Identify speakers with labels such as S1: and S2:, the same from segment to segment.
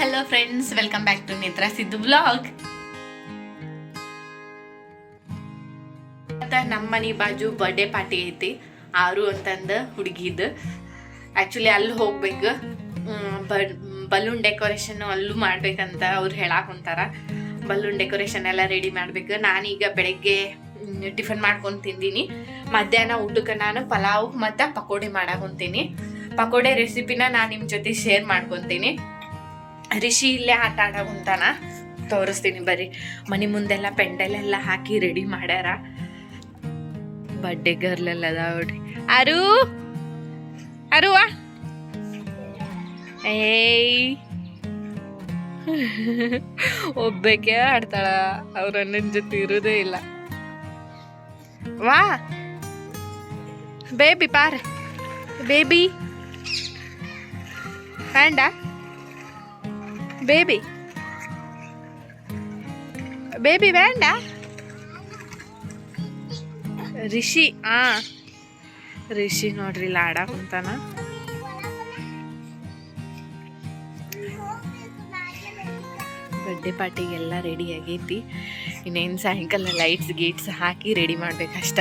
S1: Hello friends welcome back to Netra Siddu blog ನಮ್ಮ ಮನೆ ಬಾಜು ಬರ್ಡೇ ಪಾರ್ಟಿ ಐತಿ. ಆರು ಅಂತಂದು ಹುಡುಗಿದು. ಆ್ಯಕ್ಚುಲಿ ಅಲ್ಲಿ ಹೋಗ್ಬೇಕು. ಬಲೂನ್ ಡೆಕೋರೇಷನ್ ಅಲ್ಲೂ ಮಾಡ್ಬೇಕಂತ ಅವ್ರು ಹೇಳಾಕ್ ಹೊಂತಾರ ಬಲೂನ್ ಡೆಕೋರೇಷನ್ ಎಲ್ಲ ರೆಡಿ ಮಾಡ್ಬೇಕು. ನಾನೀಗ ಬೆಳಗ್ಗೆ ಟಿಫನ್ ಮಾಡ್ಕೊಂಡು ತಿಂದೀನಿ. ಮಧ್ಯಾಹ್ನ ಊಟಕ್ಕೆ ನಾನು ಪಲಾವ್ ಮತ್ತು ಪಕೋಡೆ ಮಾಡಾಕೊಂತೀನಿ ಪಕೋಡೆ ರೆಸಿಪಿನ ನಾನು ನಿಮ್ಮ ಜೊತೆ ಶೇರ್ ಮಾಡ್ಕೊತೀನಿ. ರಿಷಿ ಇಲ್ಲೇ ಆಟ ಆಡ ಕುಂತಾನ ತೋರಿಸ್ತೀನಿ ಬರಿ ಮನೆ ಮುಂದೆಲ್ಲ ಪೆಂಡಲೆಲ್ಲ ಹಾಕಿ ರೆಡಿ ಮಾಡ್ಯಾರ. ಬಡ್ಡೆ ಗರ್ಲೆಲ್ಲ ನೋಡ್ರಿ. ಅರು, ಅರುವಾ. ಏಯ್. ಒಬ್ಬಕ್ಕೆ ಆಡ್ತಾಳ, ಅವ್ರ ಅಣ್ಣನ ಜೊತೆ ಇರೋದೇ ಇಲ್ಲ. ವಾ. ಬೇಬಿ ಪಾರ್. ಬೇಬಿ ಬೇಡ ಬೇಬಿ. ಬೇಬಿ ಬೇಡ. ರಿಷಿ, ಆ. ರಿಷಿ ನೋಡ್ರಿ ಇಲ್ಲಿ ಕುಂತಾನ. ಬರ್ಡೇ ಪಾರ್ಟಿಗೆಲ್ಲ ರೆಡಿ ಆಗೈತಿ. ಇನ್ನೇನು ಸಾಯಂಕಾಲ ಲೈಟ್ಸ್ ಗೀಟ್ಸ್ ಹಾಕಿ ರೆಡಿ ಮಾಡ್ಬೇಕಷ್ಟ.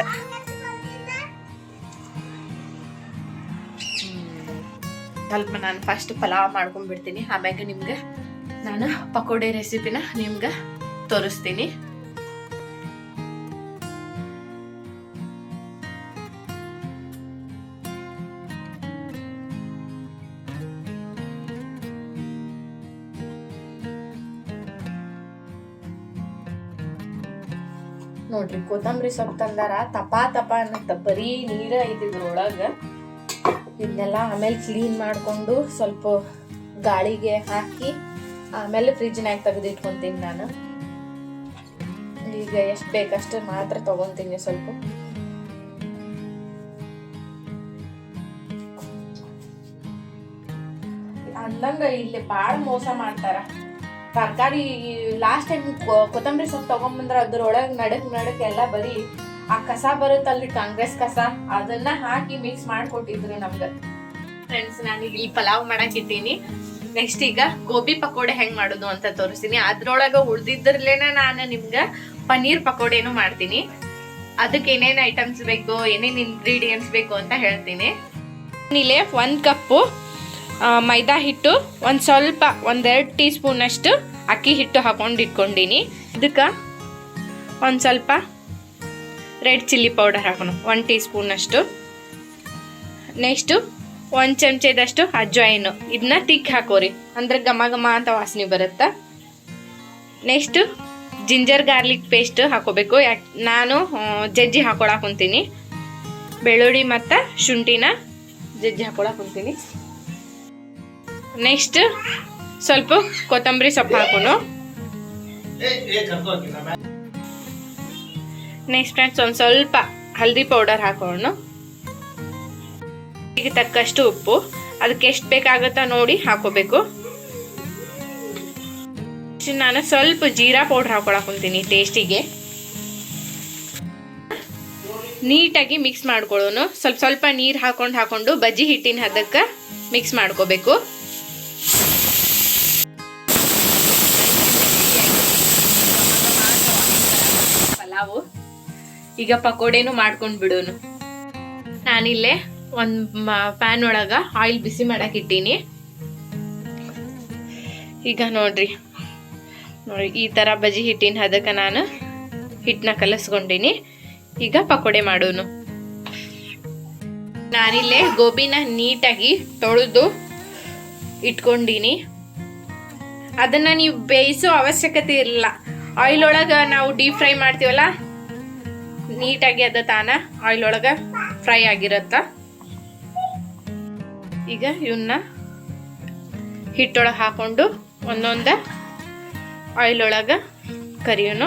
S1: ಸ್ವಲ್ಪ ನಾನು ಫಸ್ಟ್ ಪಲಾವ್ ಮಾಡ್ಕೊಂಡ್ಬಿಡ್ತೀನಿ. ಆಮ್ಯಾಗ ನಿಮ್ಗೆ? ನಾನು ಪಕೋಡೆ ರೆಸಿಪಿನ ನಿಮ್ಗೆ ತೋರಿಸ್ತೀನಿ. ನೋಡ್ರಿ ಕೊತ್ತಂಬರಿ ಸೊಪ್ಪು ತಂದಾರ. ತಪ ತಪ ಅನ್ನತ್ತ ಬರೀ ನೀರ ಇದ್ರೊಳಗ. ಇದನ್ನೆಲ್ಲ ಆಮೇಲೆ ಕ್ಲೀನ್ ಮಾಡಿಕೊಂಡು ಸ್ವಲ್ಪ ಗಾಳಿಗೆ ಹಾಕಿ ಆಮೇಲೆ ಫ್ರಿಜ್ನಾಗ ತೆಗೆದಿಟ್ಕೊಂತೀನಿ ನಾನು. ಈಗ ಎಷ್ಟು ಬೇಕಷ್ಟು ಮಾತ್ರ ತಗೊಂತೀನಿ ಸ್ವಲ್ಪ. ಅಂದಂಗ ಇಲ್ಲಿ ಭಾಳ ಮೋಸ ಮಾಡ್ತಾರ. ತರಕಾರಿ ಲಾಸ್ಟ್ ಟೈಮ್ ಕೊತ್ತಂಬರಿ ಸೊಪ್ಪು ತಗೊಂಬಂದ್ರ ಅದ್ರೊಳಗೆ ನಡಕ್ ನಡಕ್ ಎಲ್ಲ ಬರೀ ಆ ಕಸ ಬರುತ್ತಲ್ರಿ ಕಾಂಗ್ರೆಸ್ ಕಸ, ಅದನ್ನ ಹಾಕಿ ಮಿಕ್ಸ್ ಮಾಡ್ಕೊಟ್ಟಿದ್ರು ನಮ್ಗ. ಫ್ರೆಂಡ್ಸ್ ನಾನು ಇಲ್ಲಿ ಪಲಾವ್ ಮಾಡಾಕಿದ್ದೀನಿ ನೆಕ್ಸ್ಟ್ ಈಗ ಗೋಬಿ ಪಕೋಡೆ ಹೆಂಗ್ ಮಾಡೋದು ಅಂತ ತೋರಿಸ್ತೀನಿ. ಅದ್ರೊಳಗ ಉಳ್ದಿದ್ರಲ್ಲೇನ ನಾನು ನಿಮ್ಗ ಪನ್ನೀರ್ ಪಕೋಡೆನು ಮಾಡ್ತೀನಿ. ಅದಕ್ಕೆ ಏನೇನು ಐಟಮ್ಸ್ ಬೇಕು, ಏನೇನು ಇಂಗ್ರೀಡಿಯೆಂಟ್ಸ್ ಬೇಕು ಅಂತ ಹೇಳ್ತೀನಿ. ಇಲ್ಲೇ ಒಂದ್ ಕಪ್ಪು ಮೈದಾ ಹಿಟ್ಟು, ಒಂದ್ ಸ್ವಲ್ಪ, ಒಂದೆರಡು ಟೀ ಸ್ಪೂನ್ ಅಷ್ಟು ಅಕ್ಕಿ ಹಿಟ್ಟು ಹಾಕೊಂಡು ಇಟ್ಕೊಂಡಿನಿ. ಇದಕ್ಕೆ ಒಂದ್ ಸ್ವಲ್ಪ ರೆಡ್ ಚಿಲ್ಲಿ ಪೌಡರ್ ಹಾಕೋಣ ಒನ್ ಟೀ ಸ್ಪೂನಷ್ಟು ನೆಕ್ಸ್ಟು ಒಂದು ಚಮಚದಷ್ಟು ಅಜ್ವಾಯಿನು ಇದನ್ನ ತಿಕ್ಕಿ ಹಾಕೋರಿ. ಅಂದ್ರೆ ಘಮ ಘಮ ಅಂತ ವಾಸನೆ ಬರುತ್ತಾ? ನೆಕ್ಸ್ಟ್ ಜಿಂಜರ್ ಗಾರ್ಲಿಕ್ ಪೇಸ್ಟ್ ಹಾಕೋಬೇಕು. ಯಾಕೆ ನಾನು ಜಜ್ಜಿ ಹಾಕೊಳಕ್ ಕುಂತೀನಿ. ಬೆಳ್ಳುಳ್ಳಿ ಮತ್ತು ಶುಂಠಿನ ಜಜ್ಜಿ ಹಾಕೊಳಕ್ ಕುಂತೀನಿ. ನೆಕ್ಸ್ಟ್ ಸ್ವಲ್ಪ ಕೊತ್ತಂಬರಿ ಸೊಪ್ಪು ಹಾಕೋಣ ನೆಕ್ಸ್ಟ್ ಫ್ರೆಂಡ್ಸ್ ಒಂದು ಸ್ವಲ್ಪ ಹಲ್ದಿ ಪೌಡರ್ ಹಾಕೋಣ ಈಗ ತಕ್ಕಷ್ಟು ಉಪ್ಪು. ಅದಕ್ಕೆ ಎಷ್ಟು ಬೇಕಾಗುತ್ತಾ ನೋಡಿ ಹಾಕೋಬೇಕು. ನಾನು ಸ್ವಲ್ಪ ಜೀರಾ ಪೌಡರ್ ಹಾಕೊಳಕ್ ಟೇಸ್ಟಿಗೆ. ನೀಟಾಗಿ ಮಿಕ್ಸ್ ಮಾಡ್ಕೊಳ್ಳೋನು. ಸ್ವಲ್ಪ ಸ್ವಲ್ಪ ನೀರು ಹಾಕೊಂಡು ಹಾಕೊಂಡು ಬಜ್ಜಿ ಹಿಟ್ಟಿನ ಹದಕ್ಕೆ ಮಿಕ್ಸ್ ಮಾಡ್ಕೋಬೇಕು. ಪಲಾವು. ಈಗ ಪಕೋಡೆನು ಮಾಡ್ಕೊಂಡು ಬಿಡೋನು. ನಾನಿಲ್ಲೇ ಒಂದು ಪ್ಯಾನ್ ಒಳಗ ಆಯಿಲ್ ಬಿಸಿ ಮಾಡಕ್ಕೆ ಇಟ್ಟೀನಿ. ಈಗ ನೋಡ್ರಿ. ನೋಡಿ, ಈ ಥರ ಬಜ್ಜಿ ಹಿಟ್ಟಿನ ಅದಕ್ಕೆ ನಾನು ಹಿಟ್ಟನ್ನ ಕಲಸ್ಕೊಂಡಿನಿ. ಈಗ ಪಕೋಡೆ ಮಾಡೋನು. ನಾನಿಲ್ಲೇ ಗೋಬಿನ ನೀಟಾಗಿ ತೊಳೆದು ಇಟ್ಕೊಂಡಿನಿ. ಅದನ್ನ ನೀವು ಬೇಯಿಸೋ ಅವಶ್ಯಕತೆ ಇರಲಿಲ್ಲ ಆಯಿಲ್ ಒಳಗೆ ನಾವು ಡೀಪ್ ಫ್ರೈ ಮಾಡ್ತೀವಲ್ಲ, ನೀಟಾಗಿ ಅದ ತಾನ ಆಯಿಲ್ ಒಳಗೆ ಫ್ರೈ ಆಗಿರತ್ತ. ಈಗ ಇವನ್ನ ಹಿಟ್ಟೊಳಗೆ ಹಾಕೊಂಡು ಒಂದೊಂದು ಆಯಿಲ್ ಒಳಗೆ ಕರಿಯೋಣ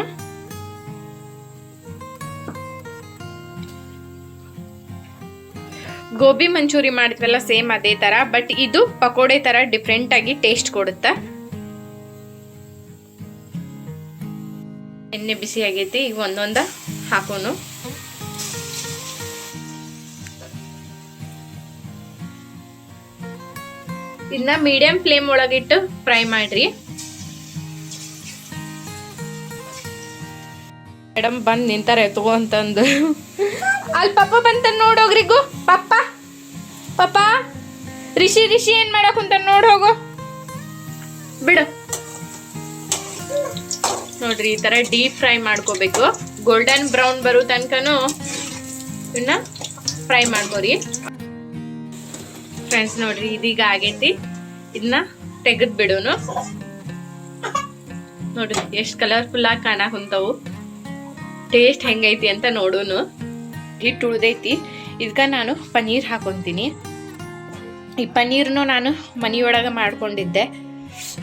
S1: ಗೋಬಿ ಮಂಚೂರಿ ಮಾಡಿದ್ವಲ್ಲ ಸೇಮ್ ಅದೇ ತರ, ಬಟ್ ಇದು ಪಕೋಡೆ ತರ ಡಿಫ್ರೆಂಟಾಗಿ ಟೇಸ್ಟ್ ಕೊಡುತ್ತೆ. ಎಣ್ಣೆ ಬಿಸಿ ಆಗೈತಿ, ಈಗ ಒಂದೊಂದು ಹಾಕೋನು. ಇದನ್ನ ಮೀಡಿಯಂ ಫ್ಲೇಮ್ ಒಳಗಿಟ್ಟು ಫ್ರೈ ಮಾಡ್ರಿ. ಮೇಡಮ್ ಬಂದು ನಿಂತಾರೆ, ತಗೋ ಅಂತಂದು. ಅಲ್ಲಿ ಪಪ್ಪ ಬಂತ ನೋಡೋಗ್ರಿಗೂ ಪಪ್ಪ ಪಪ್ಪ, ರಿಷಿ ರಿಷಿ ಏನ್ ಮಾಡಕ್ ಅಂತ ನೋಡ್ ಹೋಗು. ಬಿಡು. ನೋಡ್ರಿ, ಈ ತರ ಡೀಪ್ ಫ್ರೈ ಮಾಡ್ಕೋಬೇಕು. ಗೋಲ್ಡನ್ ಬ್ರೌನ್ ಬರೋ ತನಕನು ಇನ್ನ ಫ್ರೈ ಮಾಡ್ಕೋರಿ. ಫ್ರೆಂಡ್ಸ್ ನೋಡ್ರಿ, ಇದೀಗ ಆಗೈತಿ. ಇದನ್ನ ತೆಗೆದ್ ಬಿಡೋನು. ನೋಡ್ರಿ, ಎಷ್ಟ್ ಕಲರ್ಫುಲ್ ಆಗಿ ಕಾಣಕ್ ಹೊಂತವು ಟೇಸ್ಟ್ ಹೆಂಗೈತಿ ಅಂತ ನೋಡೋನು. ಹಿಟ್ಟು ಉಳ್ದೈತಿ ಇದಕ್ಕ ನಾನು ಪನ್ನೀರ್ ಹಾಕೊಂತೀನಿ. ಈ ಪನ್ನೀರ್ನು ನಾನು ಮನಿಯೊಳಗೆ ಮಾಡ್ಕೊಂಡಿದ್ದೆ.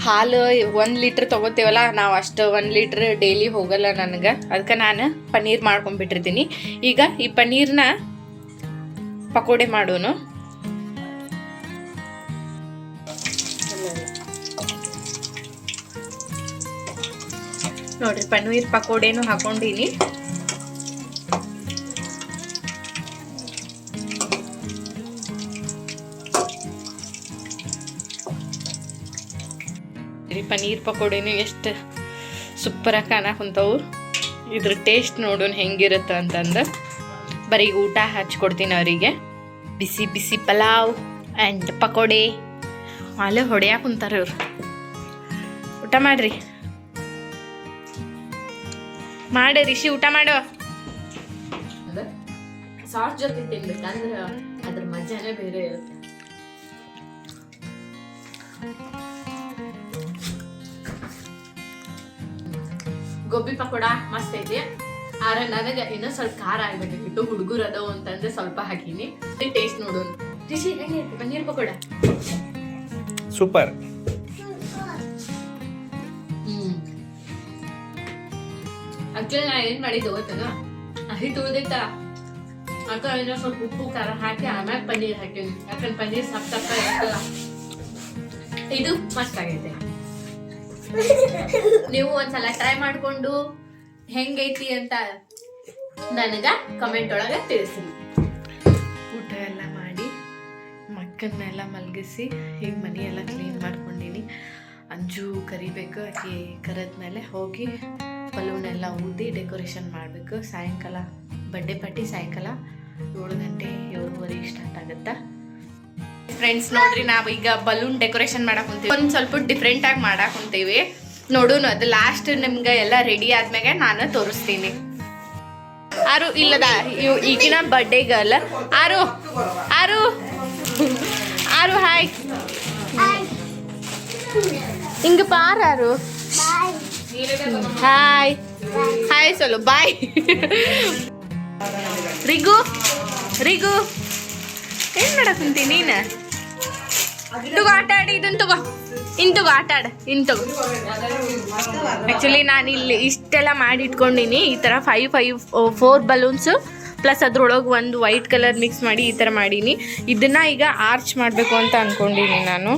S1: ಹಾಲು ಒಂದು ಲೀಟ್ರ್ ತೊಗೋತೇವಲ್ಲ, ನಾವು ಅಷ್ಟು ಒಂದು ಲೀಟ್ರ್ ಡೈಲಿ ಹೋಗಲ್ಲ ನನಗೆ. ಅದಕ್ಕ ನಾನು ಪನ್ನೀರ್ ಮಾಡ್ಕೊಂಡ್ಬಿಟ್ಟಿರ್ತೀನಿ. ಈಗ ಈ ಪನ್ನೀರ್ನ ಪಕೋಡೆ ಮಾಡೋನು. ನೋಡ್ರಿ ಪನ್ನೀರ್ ಪಕೋಡೇನು ಹಾಕೊಂಡಿನಿ. ಪನ್ನೀರ್ ಪಕೋಡಿನೂ ಎಷ್ಟು ಸೂಪರಾಗಿ ಕಾಣಕ್ಕೆ ಕುಂತವು ಇದ್ರ ಟೇಸ್ಟ್ ನೋಡೋಣ ಹೆಂಗಿರುತ್ತೆ ಅಂತಂದು ಬರೀ ಊಟ ಹಚ್ಕೊಡ್ತೀನಿ ಅವರಿಗೆ. ಬಿಸಿ ಬಿಸಿ ಪಲಾವ್ ಆ್ಯಂಡ್ ಪಕೋಡೆ. ಅಲ್ಲೇ ಹೊಡೆಯಕ್ಕೆ ಕುಂತಾರೆ ಇವ್ರು. ಊಟ ಮಾಡ್ರಿ. ಮಾಡು ರಿಷಿ ಊಟ ಮಾಡು. ಸಾಸ್ ಜೊತೆ ತಿನ್ಬೇಕಂದ್ರೆ ಅದ್ರ ಮಜಾನೇ ಬೇರೆ ಇರುತ್ತೆ. ಗೋಬಿ ಪಕೋಡ ಮಸ್ತ್ ಐತಿ. ಆದ್ರೆ ನನಗೆ ಇನ್ನೂ ಸ್ವಲ್ಪ ಖಾರ ಆಗ್ಬೇಕಾಗಿತ್ತು ಹುಡುಗರು ಅದಾವ ಅಂತಂದ್ರೆ ಸ್ವಲ್ಪ ಹಾಕಿನಿ. ಟೇಸ್ಟ್ ನೋಡೋಣ ರಿಷಿ ಹೆಂಗೈತಿ ಪನ್ನೀರ್ ಪಕೋಡ?
S2: ಸೂಪರ್.
S1: ಆಕ್ಚುಲಿ ನಾ ಏನ್ ಮಾಡಿದ್ದೆ ಗೊತ್ತದ ಹಿಟ್ಟು ತುಳಿದಿತ್ತ ಅಕ್ಕ ಏನೋ ಸ್ವಲ್ಪ ಉಪ್ಪು, ಖಾರ ಹಾಕಿ ಆಮ್ಯಾಗ ಪನ್ನೀರ್ ಹಾಕಿದ್ವಿ ಯಾಕಂದ್ರೆ ಪನ್ನೀರ್ ಸಪ್ ಸಪ್ಪ ಇದು ಮಸ್ತ್ ಆಗೈತೆ. ನೀವು ಒಂದ್ಸಲ ಟ್ರೈ ಮಾಡ್ಕೊಂಡು ಹೆಂಗೈತಿ ಅಂತ ನನಗ ಕಮೆಂಟ್ ಒಳಗೆ ತಿಳಿಸಿ. ಊಟ ಎಲ್ಲ ಮಾಡಿ ಮಕ್ಕನ್ನೆಲ್ಲ ಮಲಗಿಸಿ, ಈಗ ಮನೆಯೆಲ್ಲ ಕ್ಲೀನ್ ಮಾಡ್ಕೊಂಡಿನಿ. ಅಂಜು ಕರಿಬೇಕು, ಆಕೆ ಕರೆದ್ಮೇಲೆ ಹೋಗಿ ಬಲೂನ್ ಎಲ್ಲ ಊದಿ ಡೆಕೋರೇಷನ್ ಮಾಡಬೇಕು. ಸಾಯಂಕಾಲ ಬರ್ಡೇ ಪಾರ್ಟಿ ಸಾಯಂಕಾಲ ಏಳು ಗಂಟೆ ಏಳುವರೆಗೆ ಸ್ಟಾರ್ಟ್ ಆಗುತ್ತೆ? ಫ್ರೆಂಡ್ಸ್ ನೋಡ್ರಿ ನಾವು ಈಗ ಬಲೂನ್ ಡೆಕೋರೇಷನ್ ಮಾಡಕ್ ಹೊಂತೀವಿ ಒಂದು ಸ್ವಲ್ಪ ಡಿಫ್ರೆಂಟ್ ಆಗಿ ಮಾಡಕ್ ಕುಂತೀವಿ. ನೋಡೋಣ ಅದು ಲಾಸ್ಟ್ ನಿಮ್ಗೆ ಎಲ್ಲ ರೆಡಿ ಆದ್ಮೇಲೆ ನಾನು ತೋರಿಸ್ತೀನಿ. ಆರು ಇಲ್ಲದ ಇವು ಈಗಿನ ಬರ್ಡೇ ಗರ್ಲ್ ಆರು ಆರು ಆರು ಹಾಯ್ ಹಿಂಗ ಪಾರು ಹಾಯ್ ಹಾಯ್ ಸೊಲ್ಲು ಬಾಯ್ ರಿಗು ರಿಗು ಏನ್ ಮಾಡಕ್ ಕುಂತಿ ನೀನ? ತಗೋ ಆಟ ಆಡಿ, ಇದನ್ ತಗೋ. ಇನ್ ತಗೋ ಆಟ ಆಡ ಆಕ್ಚುಲಿ ನಾನು ಇಲ್ಲಿ ಇಷ್ಟೆಲ್ಲ ಮಾಡಿ ಇಟ್ಕೊಂಡಿನಿ. ಈ ತರ five five four balloons plus ಅದ್ರೊಳಗೆ ಒಂದು ವೈಟ್ ಕಲರ್ ಮಿಕ್ಸ್ ಮಾಡಿ ಈ ಥರ ಮಾಡೀನಿ. ಇದನ್ನ ಈಗ ಆರ್ಚ್ ಮಾಡಬೇಕು ಅಂತ ಅನ್ಕೊಂಡಿನಿ ನಾನು.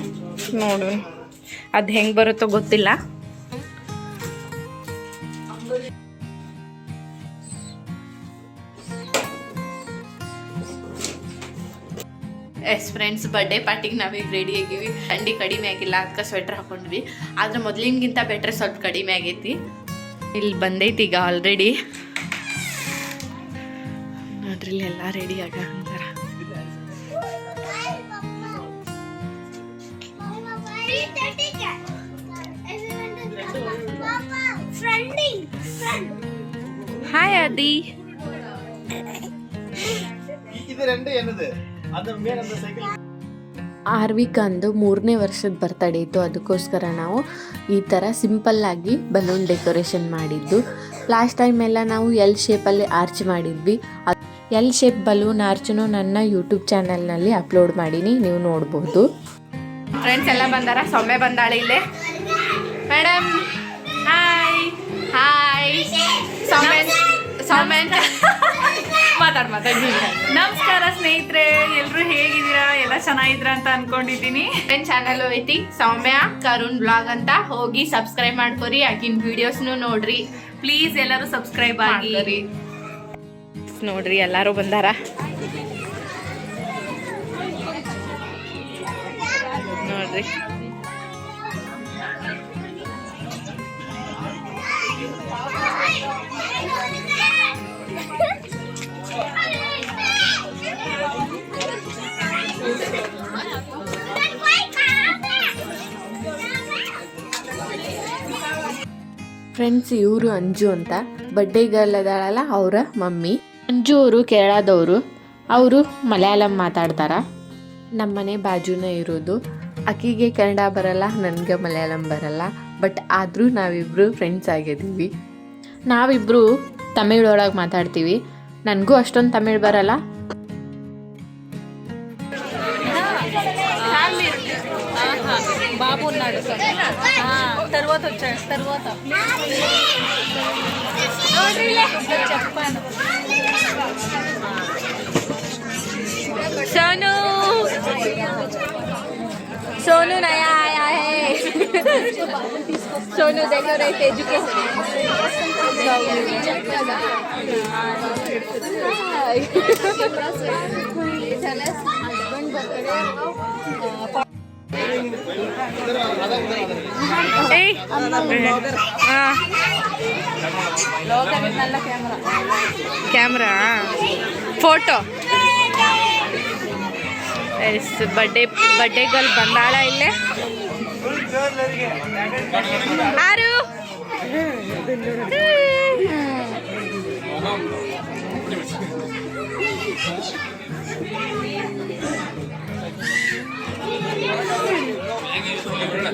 S1: ನೋಡು ಅದು ಹೆಂಗೆ ಬರುತ್ತೋ ಗೊತ್ತಿಲ್ಲ. ಎಸ್ ಫ್ರೆಂಡ್ಸ್ ಬರ್ಡೇ ಪಾರ್ಟಿಗೆ ನಾವೀಗ ರೆಡಿ ಆಗೀವಿ ಥಂಡಿ ಕಡಿಮೆ ಆಗಿಲ್ಲ ಅದಕ್ಕೆ ಸ್ವೆಟ್ರ್ ಹಾಕೊಂಡ್ವಿ ಆದ್ರೆ ಮೊದ್ಲಿನ್ಗಿಂತ ಬೆಟ್ರೆ ಸ್ವಲ್ಪ ಕಡಿಮೆ ಆಗೈತಿ ಇಲ್ಲಿ ಬಂದೈತಿ ಈಗ ಆಲ್ರೆಡಿ ನೋಡ್ರಿ ಇಲ್ಲಿ ಎಲ್ಲ ರೆಡಿ ಆಗ ಅಂತಾರ ಹಾಯ್ ಆದಿ
S2: இது ரெண்டு என்னது
S3: ಆರ್ವಿಕಂದು ಮೂರನೇ ವರ್ಷದ ಬರ್ತಡೇ ಇತ್ತು. ಅದಕ್ಕೋಸ್ಕರ ನಾವು ಈ ಥರ ಸಿಂಪಲ್ಲಾಗಿ ಬಲೂನ್ ಡೆಕೋರೇಷನ್ ಮಾಡಿದ್ದು. ಲಾಸ್ಟ್ ಟೈಮ್ ಎಲ್ಲ ನಾವು ಎಲ್ ಶೇಪಲ್ಲಿ ಆರ್ಚ್ ಮಾಡಿದ್ವಿ. ಎಲ್ ಶೇಪ್ ಬಲೂನ್ ಆರ್ಚನು ನನ್ನ ಯೂಟ್ಯೂಬ್ ಚಾನಲ್ನಲ್ಲಿ ಅಪ್ಲೋಡ್ ಮಾಡೀನಿ. ನೀವು ನೋಡ್ಬೋದು.
S1: ಫ್ರೆಂಡ್ಸ್ ಎಲ್ಲ ಬಂದಾರ? ಸೊಮ್ಮೆ ಬಂದಾಳೆ ಇಲ್ಲೇ. ಮೇಡಮ್ ಹಾಯ್ ಹಾಯ್ ಸೊಮ್ಮೆ ಸೊಮ್ಮೆ ಮಾತಾಡ್ ಮಾತಾಡಿ
S4: ನಮಸ್ಕಾರ ಸ್ನೇಹಿತರೆ ಎಲ್ರು ಹೇಗಿದ್ದೀರಾ? ಎಲ್ಲ ಚೆನ್ನಾಗಿದ್ದೀರಾ ಅಂತ ಅನ್ಕೊಂಡಿದ್ದೀನಿ.
S1: ನನ್ನ ಚಾನಲ್ ಐತಿ ಸೌಮ್ಯ ಕರುಣ್ ಬ್ಲಾಗ್ ಅಂತ. ಹೋಗಿ ಸಬ್ಸ್ಕ್ರೈಬ್ ಮಾಡ್ಕೊರಿ ಆಕಿನ ವಿಡಿಯೋಸ್ನು ನೋಡ್ರಿ.
S4: ಪ್ಲೀಸ್ ಎಲ್ಲರೂ ಸಬ್ಸ್ಕ್ರೈಬ್ ಆಗಿ.
S1: ಮಾಡ್ಕೊರಿ. ನೋಡ್ರಿ ಎಲ್ಲರೂ ಬಂದಾರ? ನೋಡ್ರಿ. ಫ್ರೆಂಡ್ಸ್ ಇವರು ಅಂಜು ಅಂತ. ಬಡ್ಡೆ ಗರ್ಲ್ ಅದಾಳಲ್ಲ ಅವರ ಮಮ್ಮಿ. ಅಂಜು ಅವರು ಕೇರಳದವರು. ಅವರು ಮಲಯಾಳಂ ಮಾತಾಡ್ತಾರ. ನಮ್ಮನೆ ಬಾಜುನೇ ಇರೋದು. ಅಕ್ಕಿಗೆ ಕನ್ನಡ ಬರಲ್ಲ, ನನಗೆ ಮಲಯಾಳಂ ಬರಲ್ಲ. ಬಟ್ ಆದರೂ ನಾವಿಬ್ಬರು ಫ್ರೆಂಡ್ಸ್ ಆಗಿದ್ದೀವಿ. ನಾವಿಬ್ಬರು ತಮಿಳೊಳಗೆ ಮಾತಾಡ್ತೀವಿ. ನನಗೂ ಅಷ್ಟೊಂದು ತಮಿಳು ಬರಲ್ಲ.
S4: ಬಾಬು తర్వాత వచ్చాడు తర్వాత చెప్పాను సోను సోను నయా ఆయా హై సోను देखो రైట్ ಏಯ್ camera photo yes ಬಡ್ಡೆ ಬಡ್ಡೆ ಗರ್ಲ್ ಬಂದಾಳ ಇಲ್ಲೇ ಆರು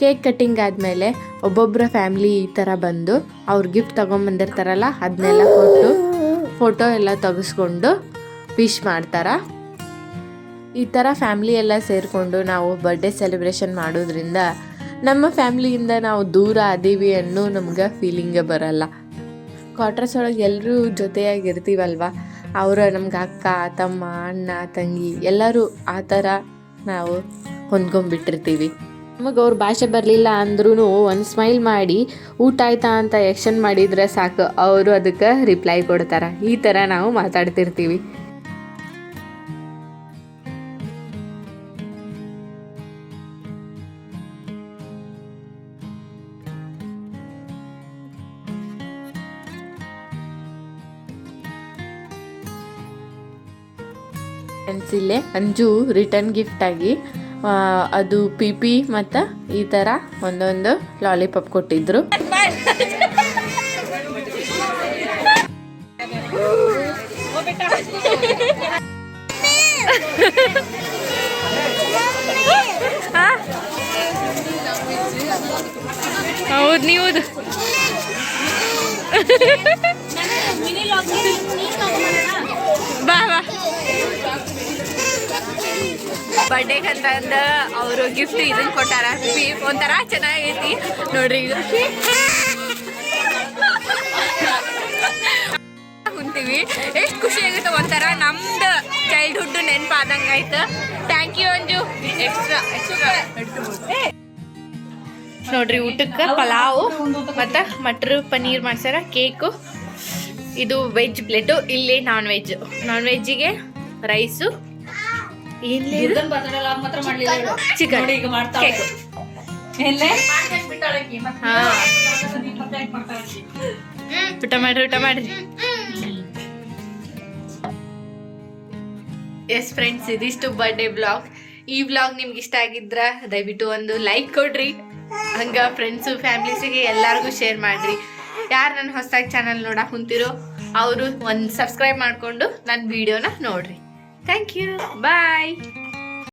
S1: cake cutting ಆದಮೇಲೆ ಒಬ್ಬೊಬ್ಬರ ಫ್ಯಾಮಿಲಿ ಈ ಥರ ಬಂದು ಅವ್ರ ಗಿಫ್ಟ್ ತೊಗೊಂಬಂದಿರ್ತಾರಲ್ಲ ಅದನ್ನೆಲ್ಲ ಕೊಟ್ಟು ಫೋಟೋ ಎಲ್ಲ ತೆಗೆಸ್ಕೊಂಡು ವಿಶ್ ಮಾಡ್ತಾರ. ಈ ಥರ ಫ್ಯಾಮಿಲಿ ಎಲ್ಲ ಸೇರಿಕೊಂಡು ನಾವು ಬರ್ಡೇ ಸೆಲೆಬ್ರೇಷನ್ ಮಾಡೋದ್ರಿಂದ ನಮ್ಮ ಫ್ಯಾಮ್ಲಿಯಿಂದ ನಾವು ದೂರ ಅದೀವಿ ಅನ್ನೋ ನಮ್ಗೆ ಫೀಲಿಂಗೇ ಬರಲ್ಲ. ಕ್ವಾರ್ಟರ್ಸ್ ಒಳಗೆ ಎಲ್ಲರೂ ಜೊತೆಯಾಗಿರ್ತೀವಲ್ವ? ಅವರು ನಮ್ಗೆ ಅಕ್ಕ, ತಮ್ಮ, ಅಣ್ಣ, ತಂಗಿ ಎಲ್ಲರೂ ಆ ಥರ ನಾವು ಹೊಂದ್ಕೊಂಡ್ಬಿಟ್ಟಿರ್ತೀವಿ. ನಮಗೆ ಅವ್ರ ಭಾಷೆ ಬರಲಿಲ್ಲ ಅಂದ್ರೂ ಒಂದು ಸ್ಮೈಲ್ ಮಾಡಿ, ಊಟ ಆಯ್ತಾ ಅಂತ ಎಕ್ಷನ್ ಮಾಡಿದರೆ ಸಾಕು. ಅವರು ಅದಕ್ಕೆ ರಿಪ್ಲೈ ಕೊಡ್ತಾರೆ. ಈ ಥರ ನಾವು ಮಾತಾಡ್ತಿರ್ತೀವಿ. ಇಲ್ಲೇ ಅಂಜು ರಿಟರ್ನ್ ಗಿಫ್ಟ್ ಆಗಿ ಅದು ಪಿ ಪಿ ಮತ್ತು ಈ ಥರ ಒಂದೊಂದು ಲಾಲಿಪಾಪ್ ಕೊಟ್ಟಿದ್ರು.
S4: ಹೌದು ನೀವು ಬಾ ಬಾ. ಬರ್ಡೇಗೆ ಅಂತಂದ ಅವರು ಗಿಫ್ಟ್ ಇದನ್ನ ಕೊಟ್ಟಾರ. ಒಂಥರ ಚೆನ್ನಾಗೈತಿ. ನೋಡ್ರಿ ಇದು ಕುಂತೀವಿ. ಎಷ್ಟು ಖುಷಿ ಆಗುತ್ತೆ ಒಂಥರ ನಮ್ದು ಚೈಲ್ಡ್ಹುಡ್ ನೆನಪಾದಂಗ ಆಯ್ತು. Thank you Anju. ನೋಡ್ರಿ ಊಟಕ್ಕೆ ಪಲಾವು ಮತ್ತು ಮಟ್ರ್ ಪನ್ನೀರ್ ಮಾಡ್ಸ್ಯಾರ, ಕೇಕು. ಇದು ವೆಜ್ ಪ್ಲೇಟು ಇಲ್ಲಿ ನಾನ್ ವೆಜ್ ನಾನ್ ವೆಜ್ಜಿಗೆ ರೈಸು ಏನ್ಲೇ ಚಿಕನ್? ಊಟ ಮಾಡ್ರಿ ಊಟ ಮಾಡ್ರಿ. ಎಸ್ ಫ್ರೆಂಡ್ಸ್ ಇದಿಷ್ಟು ಬರ್ಡೇ ಬ್ಲಾಗ್ ಈ ಬ್ಲಾಗ್ ನಿಮ್ಗೆ ಇಷ್ಟ ಆಗಿದ್ರ ದಯವಿಟ್ಟು ಒಂದು ಲೈಕ್ ಕೊಡ್ರಿ. ಹಂಗ ಫ್ರೆಂಡ್ಸು ಫ್ಯಾಮಿಲೀಸಿಗೆ ಎಲ್ಲರಿಗೂ ಶೇರ್ ಮಾಡ್ರಿ. ಯಾರು ನನ್ನ ಹೊಸದಾಗಿ ಚಾನಲ್ ನೋಡಕ್ ಕುಂತಿರೋ ಅವರು ಒಂದು ಸಬ್ಸ್ಕ್ರೈಬ್ ಮಾಡಿಕೊಂಡು ನನ್ನ ವಿಡಿಯೋನ ನೋಡ್ರಿ. Thank you bye